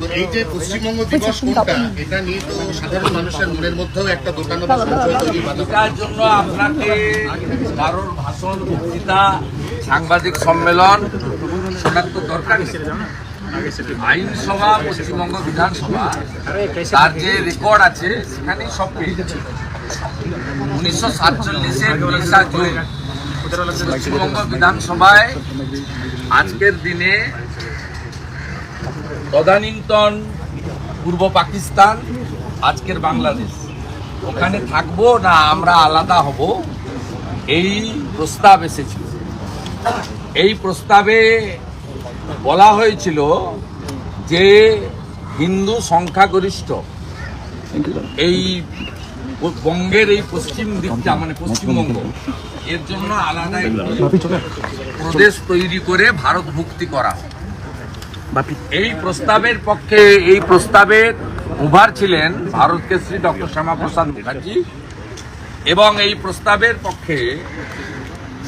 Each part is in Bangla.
তো এই যে পশ্চিমবঙ্গ দিবস কোনটা? এটা নিয়ে তো সাধারণ মানুষের মনের মধ্যেও একটা তৈরি জন্য আপনাকে কারোর ভাষণ বক্তৃতা সাংবাদিক সম্মেলন শোনার তো দরকার নেই। আইনসভা পশ্চিমবঙ্গ বিধানসভা তার যে রেকর্ড আছে সেখানেই সব পেয়ে যাচ্ছে। উনিশশো সাতচল্লিশের বিশা জুন পশ্চিমবঙ্গ বিধানসভায় আজকের দিনে তদানীন্তন পূর্ব পাকিস্তান, আজকের বাংলাদেশ। ওখানে থাকব না আমরা আলাদা হব? এই প্রস্তাব এসেছিল। এই প্রস্তাবে বলা হয়েছিল যে হিন্দু সংখ্যাগরিষ্ঠ এই বঙ্গের এই পশ্চিম দিকটা মানে পশ্চিমবঙ্গ, এর জন্য আলাদা প্রদেশ তৈরি করে ভারত মুক্তি করা হয়। এই প্রস্তাবের পক্ষে এই প্রস্তাবের উভার ছিলেন ভারত কেশরী ডক্টর শ্যামাপ্রসাদ মুখার্জি এবং এই প্রস্তাবের পক্ষে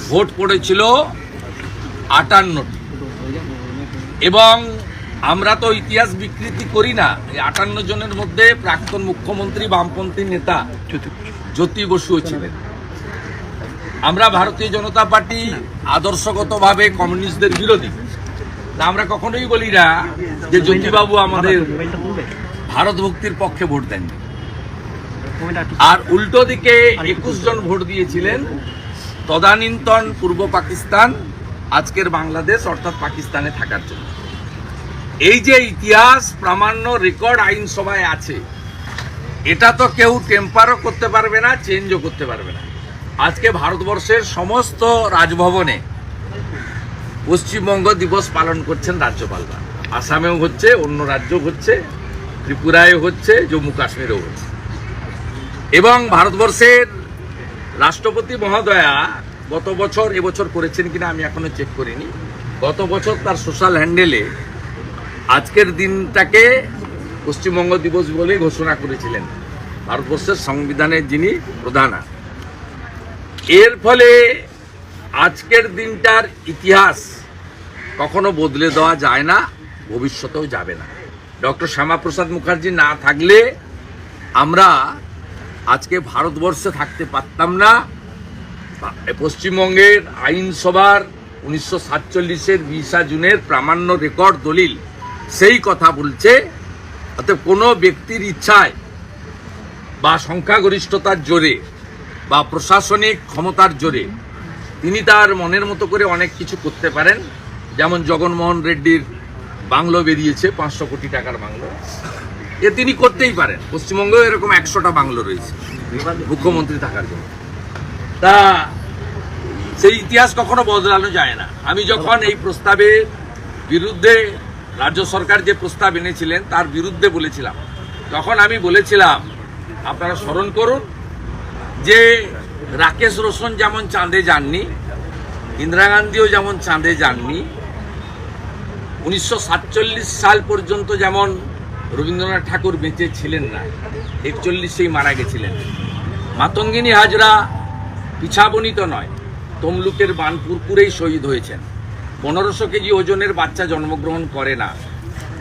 ভোট পড়েছিল আটান্নটি। এবং আমরা তো ইতিহাস বিকৃতি করি না এই আটান্ন জনের মধ্যে প্রাক্তন মুখ্যমন্ত্রী বামপন্থী নেতা জ্যোতি বসুও ছিলেন। আমরা ভারতীয় জনতা পার্টি আদর্শগতভাবে কমিউনিস্টদের বিরোধী। আমরা কখনোই বলি না যে জ্যোতিবাবু আমাদের ভারত ভক্তির পক্ষে ভোট দেননি। আর উল্টো দিকে একুশ জন ভোট দিয়েছিলেন তদানীন্তন পূর্ব পাকিস্তান, আজকের বাংলাদেশ, অর্থাৎ পাকিস্তানে থাকার জন্য। এই যে ইতিহাস, প্রামাণ্য রেকর্ড আইনসভায় আছে, এটা তো কেউ টেম্পারও করতে পারবে না চেঞ্জও করতে পারবে না। আজকে ভারতবর্ষের সমস্ত রাজভবনে পশ্চিমবঙ্গ দিবস পালন করছেন রাজ্যপালরা আসামেও হচ্ছে, অন্য রাজ্য হচ্ছে ত্রিপুরায় হচ্ছে, জম্মু কাশ্মীরেও হচ্ছে। এবং ভারতবর্ষের রাষ্ট্রপতি মহোদয়া গত বছর, এবছর করেছেন কিনা আমি এখনও চেক করিনি। গত বছর তার সোশ্যাল হ্যান্ডেলে আজকের দিনটাকে পশ্চিমবঙ্গ দিবস বলে ঘোষণা করেছিলেন ভারতবর্ষের সংবিধানের যিনি প্রধান। এর ফলে আজকের দিনটার ইতিহাস কখনো বদলে দেওয়া যায় না, ভবিষ্যতেও যাবে না। ডক্টর শ্যামাপ্রসাদ মুখার্জি না থাকলে আমরা আজকে ভারতবর্ষে থাকতে পারতাম না। পশ্চিমবঙ্গের আইনসভার উনিশশো সাতচল্লিশের বিশা জুনের প্রামাণ্য রেকর্ড দলিল সেই কথা বলছে অর্থাৎ কোনো ব্যক্তির ইচ্ছায় বা সংখ্যাগরিষ্ঠতার জোরে বা প্রশাসনিক ক্ষমতার জোরে তিনি তার মনের মতো করে অনেক কিছু করতে পারেন। যেমন জগনমোহন রেড্ডির বাংলো বেরিয়েছে, পাঁচশো কোটি টাকার বাংলো। এ তিনি করতেই পারেন। পশ্চিমবঙ্গেও এরকম একশোটা বাংলো রয়েছে, মুখ্যমন্ত্রী থাকার জন্য। তা সেই ইতিহাস কখনো বদলানো যায় না। আমি যখন এই প্রস্তাবের বিরুদ্ধে রাজ্য সরকার যে প্রস্তাব এনেছিলেন, তার বিরুদ্ধে বলেছিলাম। তখন আমি বলেছিলাম, আপনারা স্মরণ করুন যে রাকেশ রোশন যেমন চাঁদে যাননি, ইন্দিরা গান্ধীও যেমন চাঁদে যাননি উনিশশো সাতচল্লিশ সাল পর্যন্ত যেমন রবীন্দ্রনাথ ঠাকুর বেঁচে ছিলেন না, একচল্লিশেই মারা গেছিলেন। মাতঙ্গিনী হাজরা পিছাবনিত নয়, তমলুকের বানপুরপুরেই শহীদ হয়েছেন। পনেরোশো কেজি ওজনের বাচ্চা জন্মগ্রহণ করে না।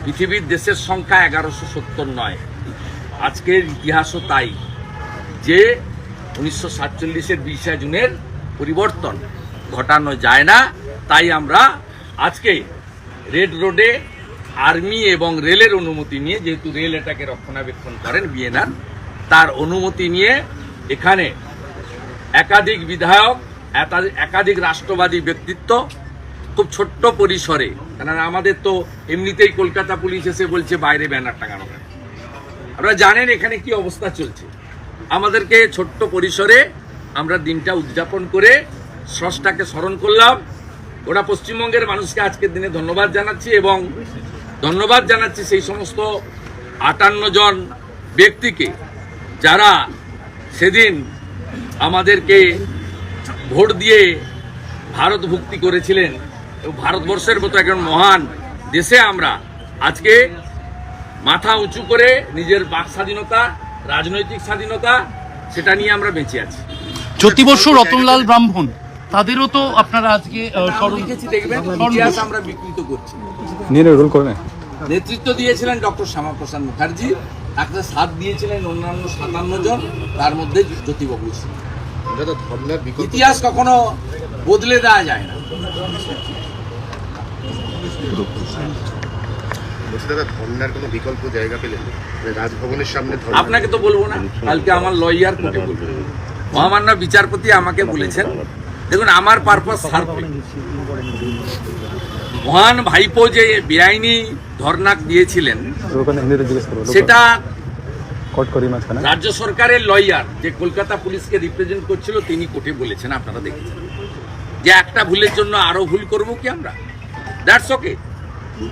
পৃথিবীর দেশের সংখ্যা এগারোশো সত্তর নয়। আজকের ইতিহাসও তাই যে উনিশশো সাতচল্লিশের বিশে জুনের পরিবর্তন ঘটানো যায় না, তাই আমরা আজকে রেড রোডে আর্মি এবং রেলের অনুমতি নিয়ে, যেহেতু রেল এটাকে রক্ষণাবেক্ষণ করেন বিএনআর, তার অনুমতি নিয়ে এখানে একাধিক বিধায়ক একাধিক রাষ্ট্রবাদী ব্যক্তিত্ব খুব ছোট্ট পরিসরে, কেননা আমাদের তো এমনিতেই কলকাতা পুলিশ এসে বলছে, বাইরে ব্যানার টাঙানো কেন? আপনারা জানেন এখানে কি অবস্থা চলছে। আমাদেরকে ছোট্ট পরিসরে আমরা দিনটা উদযাপন করে, স্রষ্টাকে স্মরণ করলাম ওরা পশ্চিমবঙ্গের মানুষকে আজকের দিনে ধন্যবাদ জানাচ্ছি এবং ধন্যবাদ জানাচ্ছি সেই সমস্ত আটান্ন জন ব্যক্তিকে যারা সেদিন আমাদেরকে ভোট দিয়ে ভারত ভুক্তি করেছিলেন এবং ভারতবর্ষের মতো একজন মহান দেশে আমরা আজকে মাথা উঁচু করে নিজের বাক স্বাধীনতা, রাজনৈতিক স্বাধীনতা, সেটা নিয়ে আমরা বেঁচে আছি। বসু রতনলাল ব্রাহ্মণ। তাদেরও তো আপনারা আজকে স্মরণ দেখবেন ইতিহাস আমরা বিকৃত করছি। রোল করে। নেতৃত্ব দিয়েছিলেন ডক্টর শ্যামাপ্রসাদ মুখার্জি তাকে সাথ দিয়েছিলেন অন্যান্য সাতান্ন জন তার মধ্যে জ্যোতিবাবু ছিল। বিকল্প ইতিহাস কখনো বদলে দেওয়া যায় না। বিকল্প জায়গা পেলেন মানে রাজভবনের সামনে আপনাকে তো বলব না কালকে আমার লয়ার কোর্টে বলব। মহামান্য বিচারপতি আমাকে বলেছেন দেখুন আমার পারপাস মহান ভাইপো যে বেআইনি ধর্নাক দিয়েছিলেন সেটা রাজ্য সরকারের লয়ার যে কলকাতা পুলিশকে রিপ্রেজেন্ট করছিল তিনি কোর্টে বলেছেন আপনারা দেখেছেন। যে একটা ভুলের জন্য আরও ভুল করব কি আমরা? দ্যাটস ওকে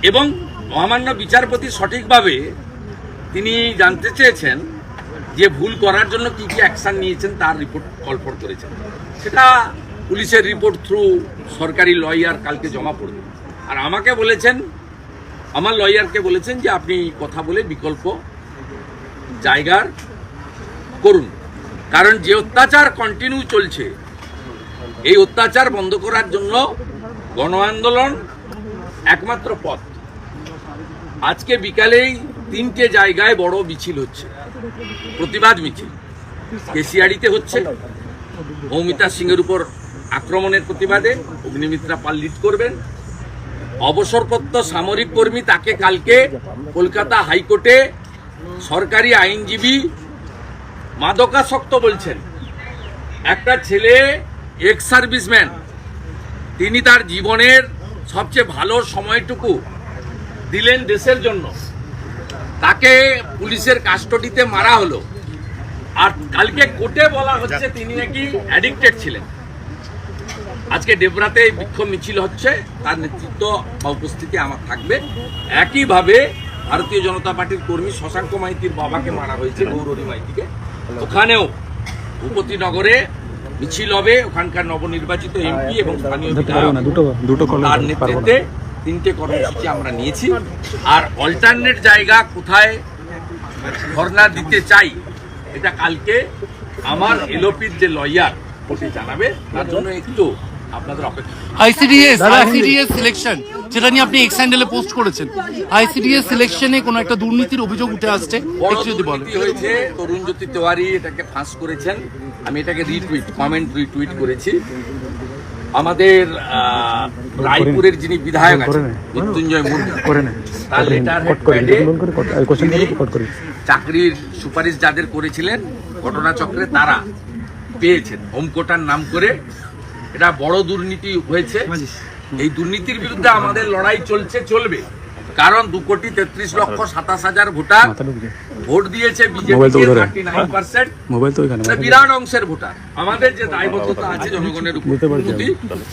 এবং মহামান্য বিচারপতি সঠিকভাবে তিনি জানতে চেয়েছেন যে ভুল করার জন্য কি কি অ্যাকশন নিয়েছেন তার রিপোর্ট কলফর করেছেন। সেটা পুলিশের রিপোর্ট থ্রু সরকারি লয়ার কালকে জমা পড়বে। আর আমাকে বলেছেন, আমার লয়ারকে বলেছেন যে আপনি কথা বলে বিকল্প জায়গার করুন। কারণ যে অত্যাচার কন্টিনিউ চলছে, এই অত্যাচার বন্ধ করার জন্য গণ আন্দোলন একমাত্র পথ। আজকে বিকালেই তিনটে জায়গায় বড় মিছিল হচ্ছে, প্রতিবাদ মিছিল। কেসিয়াড়িতে হচ্ছে, মৌমিতা সিংয়ের উপর আক্রমণের প্রতিবাদে অগ্নিমিত্রা পাল লিড করবেন। অবসরপ্রাপ্ত সামরিক কর্মী তাকে কালকে কলকাতা হাইকোর্টে সরকারি আইনজীবী মাদকাসক্ত বলছেন। একটা ছেলে এক্স সার্ভিসম্যান তিনি তার জীবনের সবচেয়ে ভালো সময়টুকু দিলেন দেশের জন্য। তাকে পুলিশের কাস্টডিতে মারা হলো। আর কালকে কোর্টে বলা হচ্ছে তিনি নাকি অ্যাডিক্টেড ছিলেন। আজকে ডেবরাতে বিক্ষোভ মিছিল হচ্ছে তার নেতৃত্ব বা উপস্থিতি আমার থাকবে। একইভাবে ভারতীয় জনতা পার্টির কর্মী শশাঙ্ক মাইতির বাবাকে মারা হয়েছে গৌরী মাইতিকে। ওখানেও ভূপতিনগরে মিছিল হবে ওখানকার নবনির্বাচিত এমপি এবং স্থানীয় তার নেতৃত্বে তিনটে কর্মসূচি আমরা নিয়েছি। আর অল্টারনেট জায়গা কোথায় ধর্ণা দিতে চাই এটা কালকে আমার এলোপির যে লয়ার ওটি জানাবে। তার জন্য একটু আপনাদের আইসিডিএস আইসিডিএস সিলেকশন যেটা নিয়ে আপনি এক্স হ্যান্ডেলে পোস্ট করেছেন। আইসিডিএস সিলেকশনে কোনো একটা দুর্নীতির অভিযোগ উঠে আসছে বড় যদি বলেন। হয়েছে তরুণ জ্যোতি তেওয়ারি এটাকে ফাঁস করেছেন। আমি এটাকে রিটুইট কমেন্ট রিটুইট করেছি। আমাদের আহ, রায়পুরের যিনি বিধায়ক আছেন মৃত্যুঞ্জয় মুন্ডা চাকরির সুপারিশ যাদের করেছিলেন ঘটনাচক্রে তারা পেয়েছেন। হোমকোটার নাম করে এটা বড় দুর্নীতি হয়েছে। এই দুর্নীতির বিরুদ্ধে আমাদের লড়াই চলছে চলবে। কারণ দু কোটি তেত্রিশ লক্ষ সাতাশ হাজার ভোটার ভোট দিয়েছে বিজেপি বিরাট অংশের ভোটার। আমাদের যে দায়বদ্ধতা আছে জনগণের উপর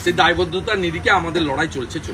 সেই দায়বদ্ধতার নিরিখে আমাদের লড়াই চলছে চলবে।